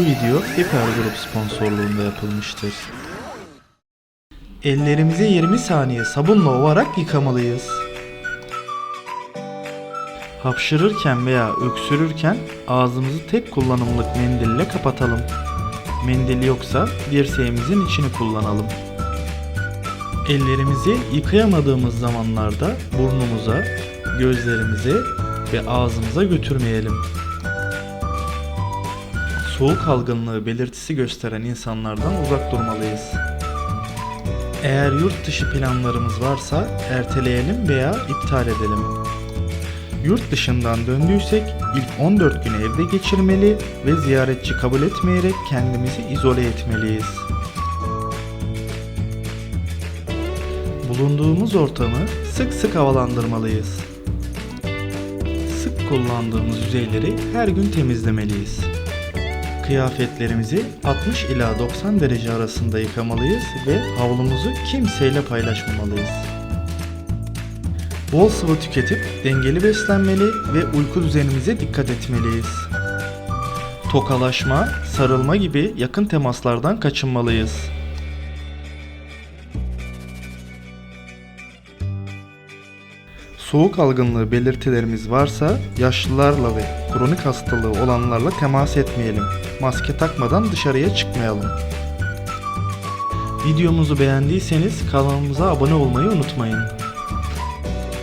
video Hiper Grup sponsorluğunda yapılmıştır. Ellerimizi 20 saniye sabunla ovarak yıkamalıyız. Hapşırırken veya öksürürken ağzımızı tek kullanımlık mendille kapatalım. Mendil yoksa dirseğimizin içini kullanalım. Ellerimizi yıkayamadığımız zamanlarda burnumuza, gözlerimize ve ağzımıza götürmeyelim. Soğuk algınlığı belirtisi gösteren insanlardan uzak durmalıyız. Eğer yurt dışı planlarımız varsa erteleyelim veya iptal edelim. Yurt dışından döndüysek ilk 14 günü evde geçirmeli ve ziyaretçi kabul etmeyerek kendimizi izole etmeliyiz. Bulunduğumuz ortamı sık sık havalandırmalıyız. Sık kullandığımız yüzeyleri her gün temizlemeliyiz. Kıyafetlerimizi 60 ila 90 derece arasında yıkamalıyız ve havlumuzu kimseyle paylaşmamalıyız. Bol sıvı tüketip dengeli beslenmeli ve uyku düzenimize dikkat etmeliyiz. Tokalaşma, sarılma gibi yakın temaslardan kaçınmalıyız. Soğuk algınlığı belirtilerimiz varsa yaşlılarla ve kronik hastalığı olanlarla temas etmeyelim. Maske takmadan dışarıya çıkmayalım. Videomuzu beğendiyseniz kanalımıza abone olmayı unutmayın.